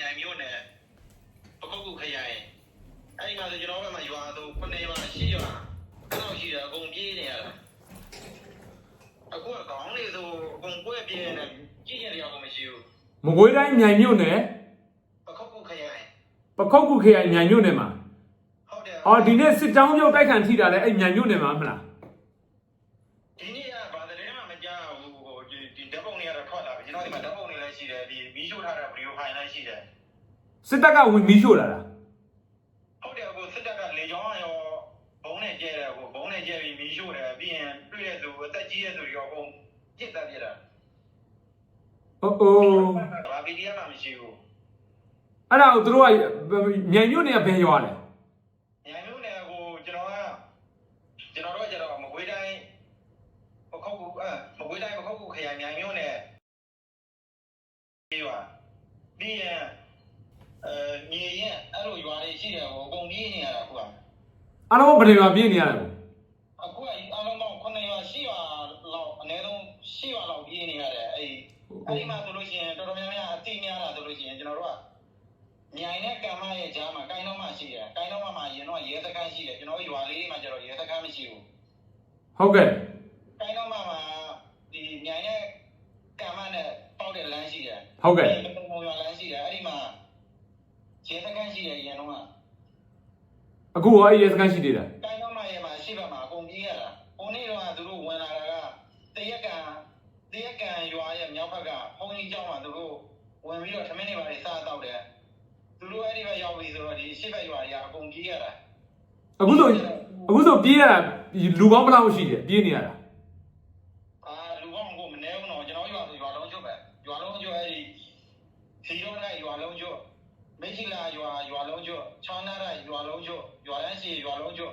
မြိုင်မြို့နယ်ပခုတ်ကူခရိုင်အဲ့ဒီမှာဆိုကျွန်တော်ဘက်မှာရွာဆို9ရွာ10ရွာအဲ့လိုရှိတယ်အကုန်ပြေးနေရတာအခုကခေါင်းလေးဆိုအကုန်ပွဲပြေးနေတယ်ကြည့်ရင်တရားကိုမရှိဘူးမကွေးတိုင်းမြိုင်မြို့နယ်ပခုတ်ကူခရိုင်ပခုတ်ကူခရိုင်မြိုင်မြို့နယ်မှာဟုတ်တယ်အော်ဒီနေ့စစ်တောင်းပြုတ်တိုက်ခံထိတာလဲအဲ့မြိုင်မြို့နယ်မှာမလား ဒီနေ့ကဘာသတင်းမှမကြားဘူးဟိုဒီဒီဓာ တ်ပုံတွေကတော့ထွက်လာပြီကျွန်တော်ဒီမှာဓာတ်ပုံတွေလည်းရှိတယ်ဒီမီးရှို့ထားတဲ့ဗီဒီယိုဖိုင်လည်းရှိတယ်စစ်တပ်ကဝင်မီးရှို့လာတာဟုတ်တယ်အခုစစ်တပ်ကလေကြောင်းရောဘုံနဲ့ကျဲတယ်အခုဘုံနဲ့ကျဲပြီးမီးရှို့တယ်ပြီးရင်တွေ့တဲ့သူအသက်ကြီးတဲ့သူတွေရောအကုန်ပြစ်တက်ပြတာအိုးအိုးဘာဗီဒီယိုမှမရှိဘူးအဲ့ဒါကိုသူတို့ကမြိုင်မြို့နယ်ကဘယ်ရွာလဲ ညမျိုးနယ်ကိုကျွန်တော်ကကျွန်တော်တို့ကကျတော့မကွေးတိုင်းပခုတ်ကူအဲမကွေးတိုင်းပခုတ်ကူခရိုင်ညမျိုးနယ်ပြီးပါပြီးရင်အဲမြေရင်အဲ့လိုရွာတွေရှိတယ်ဟိုအကုန်ပြေးနေရတာအခုက အားလုံးဘယ်နေရာပြေးနေရတယ်ပေါ့အခုကအလုံးပေါင်း9ရွာ10ရွာလောက်အနည်းဆုံး10ရွာလောက်ပြေးနေရတယ်အဲ့အဲ့ဒီမှာဆိုလို့ရှိရင်တော်တော်များများအသိများတာဆိုလို့ရှိရင်ကျွန်တော်တို့ကမြိုင်နဲ့ကံမရဲ့ကြားမှာကိုင်းတော့မှရှိတယ်ကိုင်းတော့မှမှာရင်တော့ရဲစခန်းရှိတယ်ကျွန်တော်တို့ရွာလေးမှာကျတော့ရဲစခန်းမရှိဘူးဟုတ်ကဲ့ကိုင်းတော့မှမှာဒီမြိုင်နဲ့ကံမနဲ့ပေါက်တဲ့လမ်းရှိတယ်ဟုတ်ကဲ့ပုံပုံရွာလမ်းရှိတယ်အဲ့ဒီမှာရဲစခန်းရှိတယ်ရင်တော့က အခုရောအဲ့ရဲစခန်းရှိသေးတယ်ကိုင်းတော့မှရဲ့မှာရှိဘက်မှာအကုန်ပြေးရတာဟိုနေ့တော့ကသူတို့ဝင်လာတာကတရက်ကံတရက်ကံရွာရဲ့မြောက်ဘက်ကဘုံကြီးကျောင်းမှာသူတို့ဝင်ပြီးတော့ထမင်းတွေပါတွေစားတော့တယ်သူတို့အဲ့ဒီဘက်ရောက်ပြီဆိုတော့ဒီရှစ်ဘက်ရွာတွေကအကုန်ပြေးရတာအခုဆိုအခုဆိုပြေးရတာလူပေါင်းဘယ်လောက်ရှိတယ်ပြေးနေရတာ အာလူပေါင်းကိုမနေဘူးတော့ကျွန်တော်ရွာဆိုရွာလုံးကျွတ်ပဲရွာလုံးကျွတ်အဲ့ဒီစီရုံးတိုင်းရွာလုံးကျွတ်မေချီလာရွာရွာလုံးကျွတ်ချောင်းနာတိုင်းရွာလုံး ကျွတ်ရွာလန်းစီရွာလုံးကျွတ်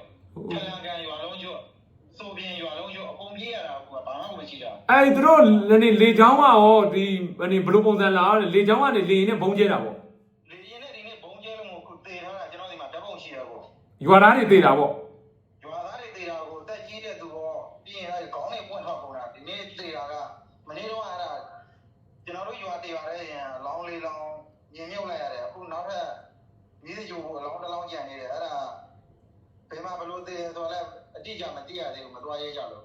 ထလန်ကန်ရွာလုံးကျွတ်စိုးပြင်းရွာလုံးကျွတ်အကုန်ပြေးရတာကဘာမှမရှိတာအဲ့သူတို့နေလေချောင်းကရောဒီနေဘယ်လိုပုံစံလာလဲလေချောင်းကနေလေရင်နဲ့ဘုံကျဲတာပေါ့လေရင်နဲ့ဒီနေ့ဘုံကျဲလို့မို့ခုတေထားတာကျွန်တော်ဒီမှာဓာတ်ပုံရှိရကိုရွာသားတွေသေးတာပေါ့ရွာသားတွေတေတာကိုတက်ကြီးတဲ့သူရောပြီးရင်အဲ့ခေါင်းနဲ့ပွင့်ထွက်ကုန်တာဒီနေ့တေတာကမနေ့တော့အဲ့ဒါကျွန်တော်တို့ရွာတေပါတဲ့ရင်လောင်းလေးလောင်းညင်မြုပ်လိုက်ရတယ်အခုနောက်ထပ်မြည်ကြိုးကိုအလောင်းတစ်လောင်းကြံနေတယ်အဲ့ဒါဘ ယ်မှာဘလို့တေဆိုတော့လည်းအတိအကျမသိရသေးဘူးမတော်ရဲကြလို့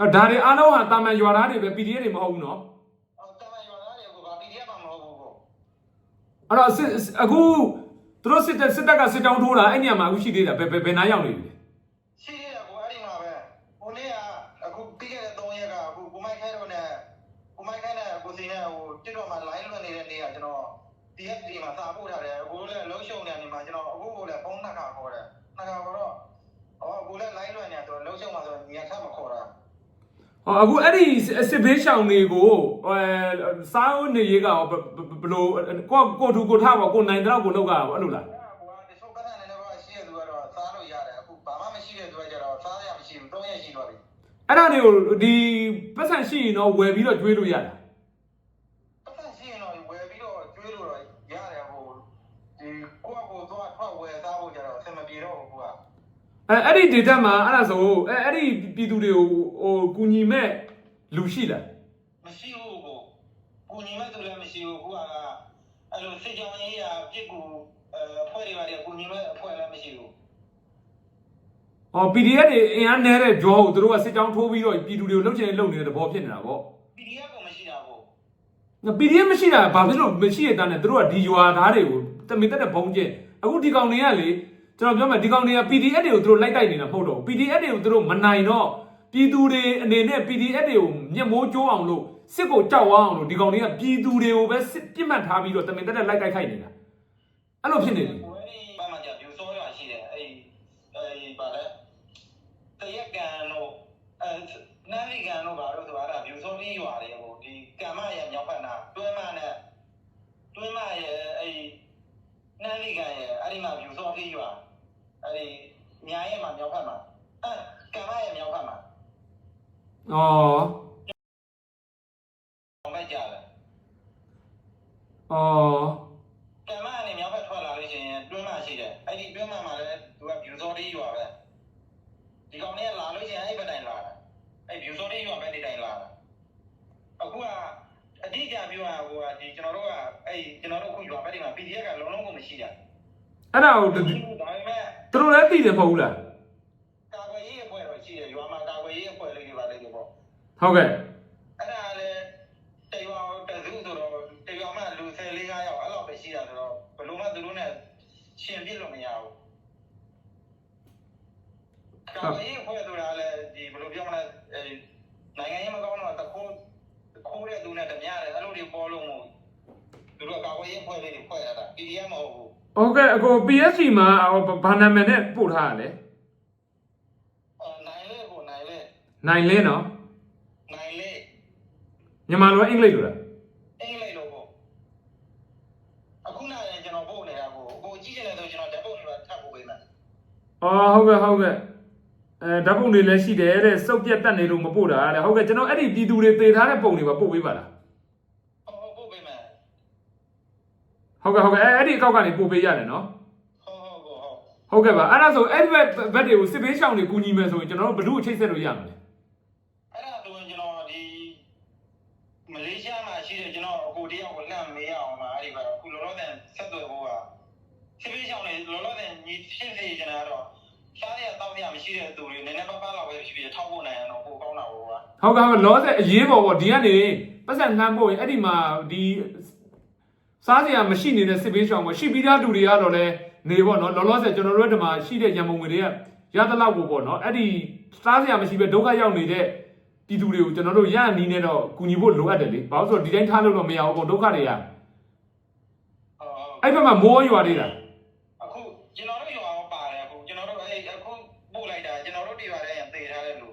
အဲ့ဒါတွေအားလုံးဟာတာမန်ရွာသားတွေပဲ PDF တွေမဟုတ်ဘူးနော်အော်တမန်ရွာသားတွေကဘာ PDF မှမဟုတ်ဘူးကိုအဲ့တော့စစ်အခုသူတို့စစ်တပ်စစ်တပ်ကစစ်တောင်းထိုးတာအဲ့နေရာမှာအခုရှိသေးတာဘယ်ဘယ်ဘယ်နားရောက်နေပြီလဲရှိသေးတယ်ကိုအဲ့ဒီမှာပဲဟိုနေ့ကအခုပြီးခဲ့တဲ့3ရက်ကအခုကိုမိုက်ခဲတော့နဲ့ကိုမိုက်ခဲနဲ့ကိုစီနဲ့ဟိုတစ်တော့မှာ line လွှင့်နေတဲ့နေ့ကကျွန်တော် DFD မှာစာပို့ထားတယ်အခုလည်းလုံးရှုံနေနေမှာကျွန်တော်အခုကိုလည်းဖုန်းနှစ်ခါခေါ်တယ်နှစ်ခါခေါ်တော့ အော်ကိုလည်း line လွှင့်နေဆိုတော့လုံးရှုံမှာဆိုညီရထပ်မခေါ်တာဟောအခုအဲ့ဒီစစ်ဘေးရှောင်တွေကိုအဲစားဦးနေရေးကရောဘယ်ဘယ်လိုကိုကိုထူကိုထားပါကိုနိုင်တော့ကိုလောက်ကြတာပေါ့အဲ့လိုလားအဲ့ဒါကတချို့ပတ်စံနေတော့ရှိရသူကတော့စားလို့ရတယ်အခုဘာမှမရှိတဲ့သူကကျတော့စားရမရှိဘူး3ရက်ရှိသွားပြီအဲ့ဒါတွေကိုဒီပတ်စံရှိရင်တော့ဝယ်ပြီးတော့ကျွေးလို့ရတာပတ် အဲအဲ့ဒီဒေတာမှာအဲ့ဒါဆိုအဲအဲ့ဒီပြည်သူတွေကိုဟိုကူညီမဲ့လူရှိလားမရှိဘူးကိုကိုညီမဲ့သူလည်းမရှိဘူးခုကအဲ့လိုစစ်ကြောင်းရေးရာပြစ်ကူအဲအဖွဲ့တွေပါလေကိုညီမဲ့အဖွဲ့လည်းမရှိဘူးဟော PDF တွေအင်အားနည်းတဲ့ဂျောကိုသူတို့ကစစ်ကြောင်းထိုးပြီးတော့ပြည်သူတွေကိုလှုပ်ချင်လှုပ်နေတဲ့သဘောဖြစ်နေတာပေါ့ PDF ကိုမရှိတာကို PDF မရှိတာဘာဖြစ်လို့မရှိရတဲ့နဲ့သူတို့ကဒီရွာသားတွေကိုတမင်တက်တဲ့ဘုံကျဲအခုဒီကောင်တွေကလေ ကျွန်တော်ပြောမယ်ဒီကောင်တွေက PDF တွေကိုသူတို့လိုက်တိုက်နေတာမဟုတ်တော့ဘူး PDF တွေကိုသူတို့မနိုင်တော့ပြည်သူတွေအနေနဲ့ PDF တွေကိုမျက်မိုးကျိုးအောင်လို့စစ်ကိုကြောက်အောင်လို့ဒီကောင်တွေကပြည်သူတွေကိုပဲစစ်ပြစ်မှတ်ထားပြီးတော့တမင်တက်တဲ့လိုက်တိုက်ခိုက်နေတာအဲ့လိုဖြစ်နေပြီကိုယ်ဒီဘာမှကြာပြူစောရရှိတယ်အဲ့အဲ့ဘာလဲတရက်ကန်တို့အဲနန်းလီကန်တို့ဘာလို့ဆိုအဲ့ဒါပြူစောလေးရွာတွေဟိုဒီကံမရဲ့မြောက်ဖက်နာတွဲမနဲ့တွဲမရဲ့အဲ့ နန်းလီကန်ရဲ့အဲ့ဒီမှာပြူစောလေးရွာအဲ့ဒီညာရဲ့မှာမြောက်ဖက်မှာအဲကံမရဲ့မြောက်ဖက်မှာဩအောင်ပဲကြာတယ်ဩကံမကနေမြောက်ဖက်ထွက်လာလို့ရှိရင်တွဲမရှိတယ်အဲ့ဒီတွဲမမှာလည်းသူကပြူစောလေးရွာပဲဒီကောင်လေးကလာလို့ရှိရင်အဲ့ဘက်တိုင်လာတာအဲ့ပြူစောလေးရွာပဲဒီတိုင်လာတာအခုကအတိအကျပြောရဟိုကဒီကျွန်တော်တို့က အဲ့ကျွန်တော်တို့အခုရွာဘက်တွေမှာ PDF ကလုံးလုံးကိုမရှိတာအဲ့ဒါကိုတဒါသူပေမဲ့တို့လည်းသိတယ်မဟုတ်ဘူးလားကာကွယ်ရေးအဖွဲ့တော့ရှိတယ်ရွာမှာကာကွယ်ရေးအဖွဲ့လေးတွေပါလိမ့်မယ်ပေါ့ဟုတ်ကဲ့အဲ့ဒါလည်းတရွာတစုဆိုတော့တရွာမှာလူ၁၄ယောက်အဲ့လောက်ပဲရှိတာဆိုတော့ဘယ်လိုမှသူတို့နဲ့ရှင်ပြစ်လို့မရဘူးကာကွယ်ရေးအဖွဲ့ဆိုတာလည်းဒီဘယ်လိုပြောမလဲအဲနိုင်ငံရေးမကောင်းတော့တခိုးခိုးတဲ့သူနဲ့တမျှတယ်အဲ့လိုတွေပေါ်လို့မို့သူတို့ကာကွယ်ရေးအဖွဲ့လေးတွေဖွဲ့ရတာ PDF မ ဟုတ်ဘူးဟုတ်ကဲ့အကို PSG မှာဘာနာမည်နဲ့ပို့ထားရလဲအဲနိုင်လေကိုနိုင်လေနိုင်လင်းနော်နိုင်လေမြန်မာလိုအင်္ဂလိပ်လိုလားအင်္ဂလိပ်လိုပေါ့အခုနကကျွန်တော်ပို့နေတာကိုကိုကြည့်ချင်တယ်ဆိုကျွန်တော်ဓာတ်ပုံတွေပါထပ်ပို့ပေးမယ်အော်ဟုတ်ကဲ့ဟုတ်ကဲ့အဲဓာတ်ပုံတွေလည်းရှိတယ်တဲ့စုပ်ပြတ်တက်နေလို့မပို့တာတဲ့ဟုတ်ကဲ့ကျွန်တော်အဲ့ဒီပြည်သူတွေသေထားတဲ့ပုံတွေပါပို့ပေးပါလား ဟုတ်ဟုတ်ပို့ပေးမယ် ဟုတ်ကဲ့ဟုတ်ကဲ့အဲ့အဲ့ဒီအကောက်ကနေပို့ပေးရတယ်နော်ဟုတ်ဟုတ်ဟုတ်ဟုတ်ဟုတ်ကဲ့ပါအဲ့ဒါဆိုအဲ့ဒီဘက်ဘက်တွေကိုစစ်ပေးရှောင်းတွေကူညီမယ်ဆိုရင်ကျွန်တော်တို့ဘယ်လို့ချိတ်ဆက်လို့ရမလဲအဲ့ဒါဆိုရင်ကျွန်တော်ဒီမလေးရှားမှာရှိတဲ့ကျွန်တော်အကိုတယောက်ကိုလန့်မေးရအောင်ပါအဲ့ဒီကအခုလောလောဆယ်ဆက်သွယ်ဖို့ကစစ်ပေးဆောင်နေလောလောဆယ်ညီဖြစ်နေကြတာတော့စားရတောက်ရမရှိတဲ့သူတွေနည်းနည်းပါးပါးလောက်ပဲဖြစ်ဖြစ်ထောက်ဖို့နိုင်ရတော့ပိုကောင်းတာပေါ့ကွာဟုတ်ကဲ့ဟုတ်ကဲ့လောဆယ်အရေးပေါ်ပေါ့ဒီကနေပတ်စံနှမ်းဖို့ရင်အဲ့ဒီမှာဒီ စားစရာမရှိနေတဲ့စစ်ပေးရှောင်းပေါ့ရှိပြီးသားလူတွေကတော့လည်းနေပေါ့နော်လောလောဆယ်ကျွန်တော်တို့ဒီမှာရှိတဲ့ရန်ပုံငွေတွေကရသလောက်ကိုပေါ့နော်အဲ့ဒီစားစရာမရှိပဲဒုက္ခရောက်နေတဲ့ပြည်သူတွေကိုကျွန်တော်တို့ရအနီးနဲ့တော့ကူညီဖို့လိုအပ်တယ်လေဘာလို့ဆိုတော့ဒီတိုင်းထားလို့တော့မရဘူးပေါ့ဒုက္ခတွေကဟုတ်ဟုတ်အဲ့ဘက်မှာမိုးရွာသေးတာအခုကျွန်တော်တို့ရွာရောပါတယ်အခုကျွန်တော်တို့အဲ့အခုပို့လိုက်တာကျွန်တော်တို့တည်ပါတယ်ရင်တည်ထားတဲ့လူ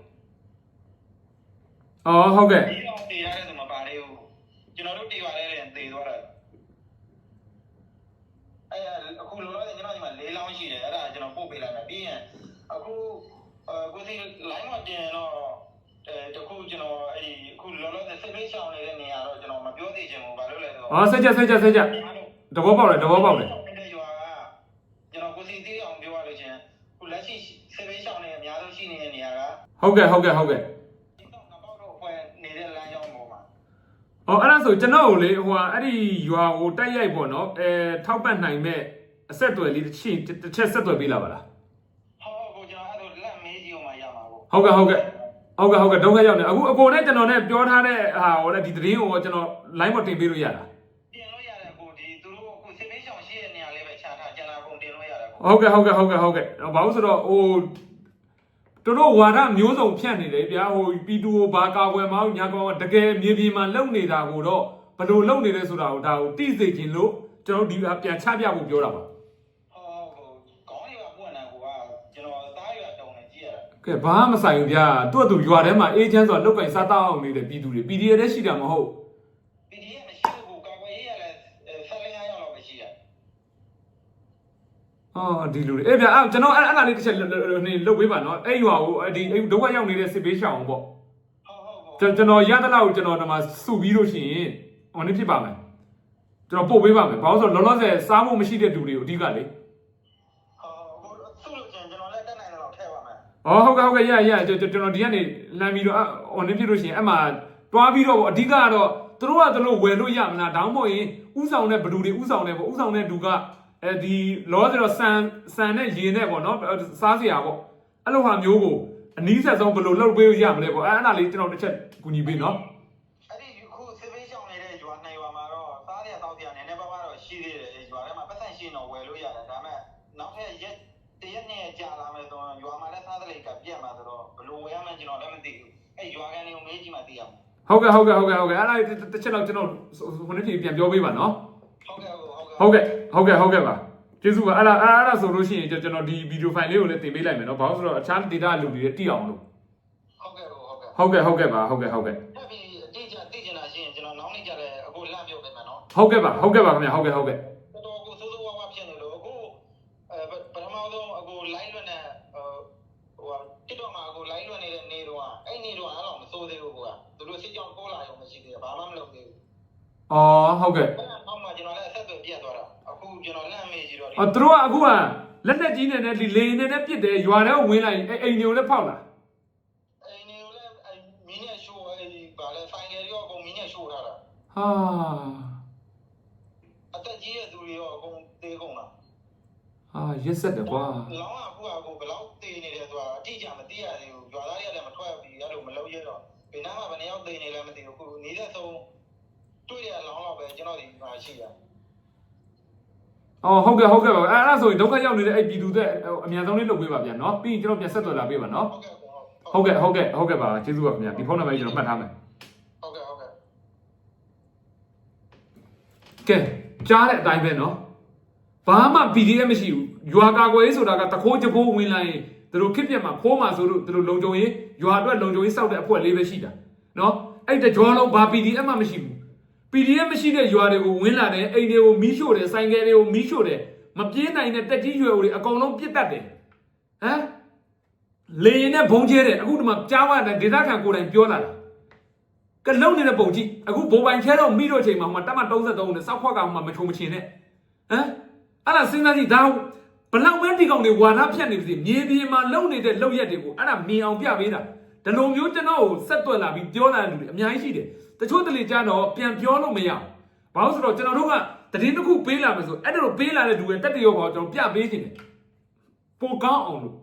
အော်ဟုတ်ကဲ့ဒီတော့တည်ထားတဲ့သူမပါသေးဘူးကျွန်တော်တို့တည်ပါတ ဘာလို့လဲဆိုတော့အော်ဆက်ချက်ဆက်ချက်ဆက်ချက်တဘောပေါက်တယ်တဘောပေါက်တယ်တဲ့ရွာကကျွန်တော်ကိုစီသေးအောင်ပြောရလို့ချင်းခုလက်ရှိစစ်ပေးချောင်းနေအများဆုံးရှိနေတဲ့နေရာကဟုတ်ကဲ့ဟုတ်ကဲ့ဟုတ်ကဲ့ဒီတော့ငပေါက်တော့ဖွဲ့နေတဲ့လမ်းကြောင်းပေါ်မှာ။အော်အဲ့ဒါဆိုကျွန်တော်ကိုလေဟိုဟာအဲ့ဒီရွာကိုတိုက်ရိုက်ပေါ့နော်အဲထောက်ပတ်နိုင်မဲ့အဆက်အသွယ်လေးတစ်ချက်တစ်ချက်ဆက်သွယ်ပေးလာပါလားဟောကိုကျွန်တော်အဲ့လိုလက်မေးကြည့်အောင်မှရမှာပေါ့။ဟုတ်ကဲ့ဟုတ်ကဲ့ဟုတ်ကဲ့ဟုတ်ကဲ့ဒုက္ခရောက်နေအခုအကိုနဲ့ကျွန်တော်နဲ့ပြောထားတဲ့ဟာဟိုလေဒီသတင်းကိုကျွန်တော် line ပေါ်တင်ပေးလို့ရတာ ဟုတ်ကဲ့ဟုတ်ကဲ့ဟုတ်ကဲ့ဟုတ်ကဲ့ဘာလို့ဆိုတော့ဟိုတို့တို့ဝါဒမျိုးစုံဖြန့်နေတယ်ဗျာဟိုပီတူကိုဘာကာကွယ်မအောင်ညာကောင်ကတကယ်မြေပြင်မှာလုံနေတာကိုတော့ဘယ်လိုလုံနေလဲဆိုတာကိုဒါကိုသိစေခြင်းလို့ကျွန်တော်ဒီဟာပြန်ချပြဖို့ပြောတာပါဟောကိုခေါင်းတွေကပွင့်နေကိုကကျွန်တော်သားရွာတုံနေကြည့်ရတယ်ကဲဘာမှမဆိုင်ဘူးဗျာသူ့အတူရွာထဲမှာအေးချမ်းစွာလောက်ကင်စားတောက်အောင်နေတဲ့ပြည်သူတွေ PDF တည်းရှိတာမဟုတ် PDF မရှိဘူးကာကွယ်ရေးရလဲဆက်လင်းအားရောက်တော့မရှိတာ အော်ဒီလူတွေအေးဗျာအဲ့ကျွန်တော်အဲ့အဲ့ဒါလေးတစ်ချက်နေလုတ်ပေးပါနော်အဲ့ရွာကိုအဲ့ဒီအဲ့ဒုက္ခရောက်နေတဲ့စစ်ပေးရှောင်းပေါ့ဟုတ်ဟုတ်ဟုတ်ကျွန်ကျွန်တော်ရတဲ့လောက်ကိုကျွန်တော်ဒီမှာစုပြီးလို့ရှိရင်ဟိုနေ့ဖြစ်ပါမယ်ကျွန်တော်ပို့ပေးပါမယ်ဘာလို့ဆိုတော့လောလောဆယ်စားဖို့မရှိတဲ့လူတွေကိုအဓိကလေဟောဟိုသူ့လို့ချင်းကျွန်တော်လည်းတက်နိုင်တယ်တော့ထည့်ပါမယ်အော်ဟုတ်ကဲ့ဟုတ်ကဲ့ရရကျွန်တော်ကျွန်တော်ဒီကနေလမ်းပြီးတော့ဟိုနေ့ဖြစ်လို့ရှိရင်အဲ့မှာတွားပြီးတော့ပေါ့အဓိကကတော့သူတို့ကသူတို့ဝယ်လို့ရမလားတောင်းမို့ရင်ဥဆောင်တဲ့ဘလူတွေဥဆောင်တဲ့ပေါ့ဥဆောင်တဲ့လူက အဲဒီလောဆယ်တော့ဆန်ဆန်နဲ့ရေနဲ့ပေါ့နော်စားစရာပေါ့အဲ့လိုဟာမျိုးကိုအနည်းဆက်ဆုံးဘယ်လိုလုပ်ပေးရမလဲပေါ့အဲ့အဲ့ဒါလေးကျွန်တော်တစ်ချက်ကူညီပေးနော်အဲ့ဒီခုစစ်ပေးချောင်းနေတဲ့ရွာနှစ်ရွာမှာတော့စားရတောက်ရနည်းနည်းပါးပါးတော့ရှိသေးတယ်ရွာထဲမှာပတ်သက်ရှိရင်တော့ဝယ်လို့ရတယ်ဒါပေမဲ့နောက်ထပ်ရက်တရက်နဲ့ကြာလာမယ်ဆိုတော့ရွာမှာလည်းစားသလိကပြက်မှာဆိုတော့ဘယ်လိုဝယ်ရမှန်းကျွန်တော်လည်းမသိဘူးအဲ့ရွာကန်တွေကိုမေးကြည့်မှသိရမှာဟုတ်ကဲ့ဟုတ်ကဲ့ဟုတ်ကဲ့ဟုတ်ကဲ့အဲ့ဒါလေးတစ်ချက်တော့ကျွန်တော်ဟိုနေ့ဖြစ်ပြန်ပြောပေးပါနော်ဟုတ်ကဲ့ ဟုတ်ကဲ့ဟုတ်ကဲ့ဟုတ်ကဲ့ဟုတ်ကဲ့ပါကျေးဇူးပါအဲ့ဒါအဲ့ဒါဆိုလို့ရှိရင်ကျွန်တော်ဒီဗီဒီယိုဖိုင်လေးကိုလည်းတင်ပေးလိုက်မယ်နော်ဘာလို့ဆိုတော့အခြား data လူတွေတိအောင်လို့ဟုတ်ကဲ့ဟုတ်ကဲ့ဟုတ်ကဲ့ဟုတ်ကဲ့ပါဟုတ်ကဲ့ဟုတ်ကဲ့တက်ပြီးအတိအကျသိချင်တာရှိရင်ကျွန်တော်နောက်နေ့ကျလည်းအခုလန့်ပြုတ်ပေးမယ်နော်ဟုတ်ကဲ့ပါဟုတ်ကဲ့ပါခင်ဗျာဟုတ်ကဲ့ဟုတ်ကဲ့တော်တော်ကိုစိုးစိုးဝါးဝါဖြစ်နေလို့အခုအဲပထမဆုံးအခု line လွတ်နေဟိုဟို TikTok မှာအခု line လွတ်နေတဲ့နေတော့အဲ့နေတော့အဲ့တော့မစိုးသေးဘူးကွာသူတို့စစ်ကြောင်းပိုးလာရုံမရှိသေးဘူးဘာမှမလုပ်သေးဘူးအော်ဟုတ်ကဲ့ ကျွန်တော်လန့်မေးကြည့်တော့အော်သူတို့ကအခုကလက်လက်ကြီးနဲ့နဲ့ဒီလေနဲ့နဲ့ပြစ်တယ်ရွာထဲကိုဝင်လိုက်ရင်အိမ်တွေကိုလည်းဖောက်လာအိမ်နေကိုလည်းအဲ့မင်းနဲ့ရှိုးအဲ့ဘာလဲ final ရောအကုန်မင်းနဲ့ရှိုးထားတာဟဟာအသက်ကြီးတဲ့သူတွေရောအကုန်သေးကုန်လားဟာရက်ဆက်တယ်ကွာလောင်းကအခုကကိုဘယ်လောက်သေးနေတယ်ဆိုတာအတိအကျမသိရသေးဘူးကြွားသားတွေကလည်းမထွက်ပြီးအဲ့လိုမလုပ်ရတော့ဘယ်နာမှဘယ်နှယောက်သေးနေလဲမသိဘူးအခုနေတဲ့ဆုံးတွေ့ရလောင်းတော့ပဲကျွန်တော်ဒီမှာရှိတာ အော်ဟုတ်ကဲ့ဟုတ်ကဲ့ပါအဲ့အဲ့ဒါဆိုရင်ဒုက္ခရောက်နေတဲ့အဲ့ပြည်သူတွေအများဆုံးလေးလုပ်ပေးပါဗျာနော်ပြီးရင်ကျွန်တော်ပြန်ဆက်သွယ်လာပေးပါနော်ဟုတ်ကဲ့ဟုတ်ဟုတ်ကဲ့ဟုတ်ကဲ့ဟုတ်ကဲ့ပါကျေးဇူးပါခင်ဗျာဒီဖုန်းနံပါတ်ကြီးကျွန်တော်မှတ်ထားမယ်ဟုတ်ကဲ့ဟုတ်ကဲ့ကဲကြားတဲ့အတိုင်းပဲနော်ဘာမှ PDF မရှိဘူးရွာကာကွယ်ရေးဆိုတာကတခိုးကြပိုးဝင်လာရင်သူတို့ခစ်ပြက်မှာခိုးမှာဆိုလို့သူတို့လုံခြုံရေးရွာအတွက်လုံခြုံရေးစောက်တဲ့အဖွဲ့လေးပဲရှိတာနော်အဲ့တကြွားလုံးဘာ PDF မှမရှိဘူး PDF မရှိတဲ့ရွာတွေကိုဝင်လာတယ်အိမ်တွေကိုမီးရှို့တယ်ဆိုင်ကယ်တွေကိုမီးရှို့တယ်မပြေးနိုင်တဲ့တက်ကြီးရွယ်တွေအကုန်လုံးပြစ်တတ်တယ်ဟမ်လေရင်နဲ့ဘုံကျဲတယ်အခုဒီမှာကြားဝတဲ့ဒေသခံကိုယ်တိုင်ပြောလာတာကလုံနေတဲ့ပုံကြည့်အခုဘိုးပိုင်ခဲတော့မိတော့ချိန်မှာဟိုမှာတက်မ33နဲ့စောက်ခွက်ကဟိုမှာမချုံမချင်နဲ့ဟမ်အဲ့ဒါစဉ်းစားကြည့်ဒါဘလောက်ပဲဒီကောင်တွေဝါဒဖြတ်နေပြီမြေပြင်မှာလုံနေတဲ့လုံရက်တွေကိုအဲ့ဒါမြင်အောင်ပြပေးတာ ဒီလိုမျိုးကျွန်တော်ကိုဆက်သွယ်လာပြီးပြောလာတဲ့လူတွေအများကြီးရှိတယ်တချို့တလေကြတော့ပြန်ပြောလို့မရဘူးဘာလို့ဆိုတော့ကျွန်တော်တို့ကတည်င်းတစ်ခုပေးလာမယ်ဆိုအဲ့ဒါလိုပေးလာတဲ့လူတွေတက်တရောပေါ့ကျွန်တော်ပြပေးခြင်းတယ်ပိုကောင်းအောင်လို့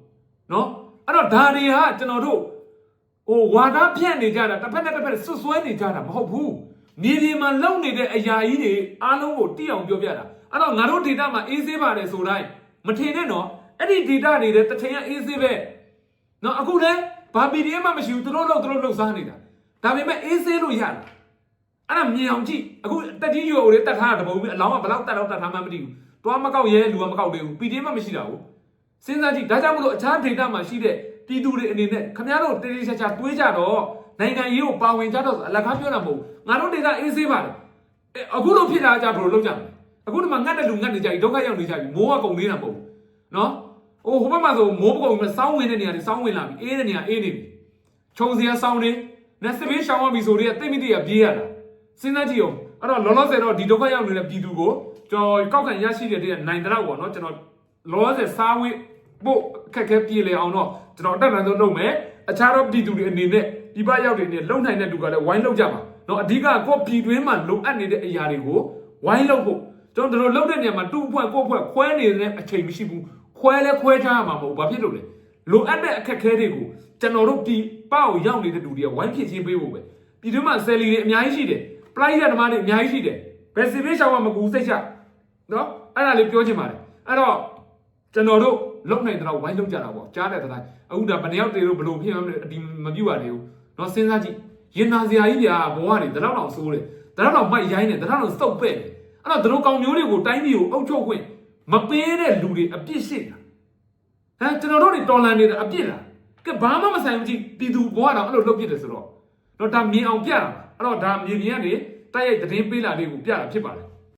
နော်အဲ့တော့ဒါတွေကကျွန်တော်တို့ဟိုဝါဒဖြန့်နေကြတာတစ်ဖက်နဲ့တစ်ဖက်ဆွဆွဲနေကြတာမဟုတ်ဘူးမြေပြင်မှာလုံနေတဲ့အရာကြီးတွေအားလုံးကိုတိအောင်ပြောပြတာအဲ့တော့ငါတို့ data မှာအေးဆေးပါတယ်ဆိုတိုင်းမထင်နဲ့နော်အဲ့ဒီ data တွေတဲ့တထင်ကအေးဆေးပဲနော်အခုလည်း ဘာ PDF မှမရှိဘူးသူတို့လို့သူတို့လို့စားနေတာဒါပေမဲ့အေးဆေးလို့ရတယ်အဲ့ဒါမြင်အောင်ကြည့်အခုတက်ကြီးရွယ်အိုလေးတတ်ထားတာတပုံပြီးအလောင်းကဘယ်လောက်တက်တော့တက်ထားမှမသိဘူးတွားမကောက်ရဲလူကမကောက်သေးဘူး PDF မှမရှိတာဘူးစဉ်းစားကြည့်ဒါကြောင့်မလို့အခြား data မှာရှိတဲ့ပြည်သူတွေအနေနဲ့ခင်ဗျားတို့တေးသေးချာချာတွေးကြတော့နိုင်ငံရေးကိုပါဝင်ကြတော့အလကားပြောတာမဟုတ်ဘူးငါတို့ data အေးဆေးပါတယ်အဲ့အခုလို့ဖြစ်တာကြဘယ်လိုလုပ်ကြမလဲအခုဒီမှာငတ်တဲ့လူငတ်နေကြပြီဒုက္ခရောက်နေကြပြီမိုးကကုန်နေတာမဟုတ်ဘူးနော် ဟိုဟိုဘက်မှာဆိုမိုးပကုန်ပြီးစောင်းဝင်တဲ့နေရာတွေစောင်းဝင်လာပြီအေးတဲ့နေရာအေးနေပြီခြုံစရာစောင်းနေနဲ့စပင်းရှောင်းရပြီဆိုတော့တိတ်မိတိရပြေးရတာစဉ်းစားကြည့်အောင်အဲ့တော့လောလောဆယ်တော့ဒီဒုက္ခရောက်နေတဲ့ပြည်သူကိုကျွန်တော်ကောက်ခံရရှိတဲ့တည်းနိုင်တဲ့တော့ပေါ့နော်ကျွန်တော်လောလောဆယ်စားဝေးဖို့ခက်ခဲပြေးလေအောင်တော့ကျွန်တော်အတက်အတန်းဆုံးလုပ်မယ်အခြားသောပြည်သူတွေအနေနဲ့ဒီဘရောက်တွေနဲ့လုံနိုင်တဲ့လူကလည်းဝိုင်းလောက်ကြပါနော်အဓိကကိုပြည်တွင်းမှာလုံအပ်နေတဲ့အရာတွေကိုဝိုင်းလောက်ဖို့ကျွန်တော်တို့လုံတဲ့နေရာမှာတူအဖွဲ့ကိုအဖွဲ့ခွဲနေတဲ့အချိန်မရှိဘူး ခွဲလဲခွဲချရမှာမဟုတ်ဘာဖြစ်လို့လဲလိုအပ်တဲ့အခက်ခဲတွေကိုကျွန်တော်တို့ဒီပေါ့ရောက်နေတဲ့လူတွေကဝိုင်းဖြစ်ချင်းပေးဖို့ပဲပြည်တွင်းမှာဆယ်လီတွေအများကြီးရှိတယ်ပလိုက်ရဓမ္မတွေအများကြီးရှိတယ်ဘယ်စီဘေးရှောင်မှမကူစိတ်ချနော်အဲ့ဒါလေးပြောချင်ပါတယ်အဲ့တော့ကျွန်တော်တို့လုံနိုင်တဲ့တော့ဝိုင်းလုံကြတာပေါ့ကြားတဲ့တိုင်းအခုဒါဘယ်နှယောက်တွေလို့ဘလို့ဖြစ်မှလဲဒီမပြူပါနဲ့ဦးနော်စဉ်းစားကြည့်ရင်နာစရာကြီးဗျာဘဝတွေတလောက်တော့ဆိုးတယ်တလောက်တော့မိုက်ရိုင်းတယ်တလောက်တော့စုပ်ပဲ့တယ်အဲ့တော့တို့ကောင်မျိုးတွေကိုတိုင်းပြည်ကိုအုပ်ချုပ်ခွင့် မပေးတဲ့လူတွေအပြစ်ရှိတာဟမ်ကျွန်တော်တို့တွေတော်လန်နေတာအပြစ်လားကဲဘာမှမဆိုင်ဘူးကြည့်ပြည်သူဘဝတော့အဲ့လိုလုပ်ပြစ်တယ်ဆိုတော့တော့ဒါမြင်အောင်ပြတာအဲ့တော့ဒါမြေပြင်ကနေတိုက်ရိုက်သတင်းပေးလာလေးကိုပြတာဖြစ်ပါတယ်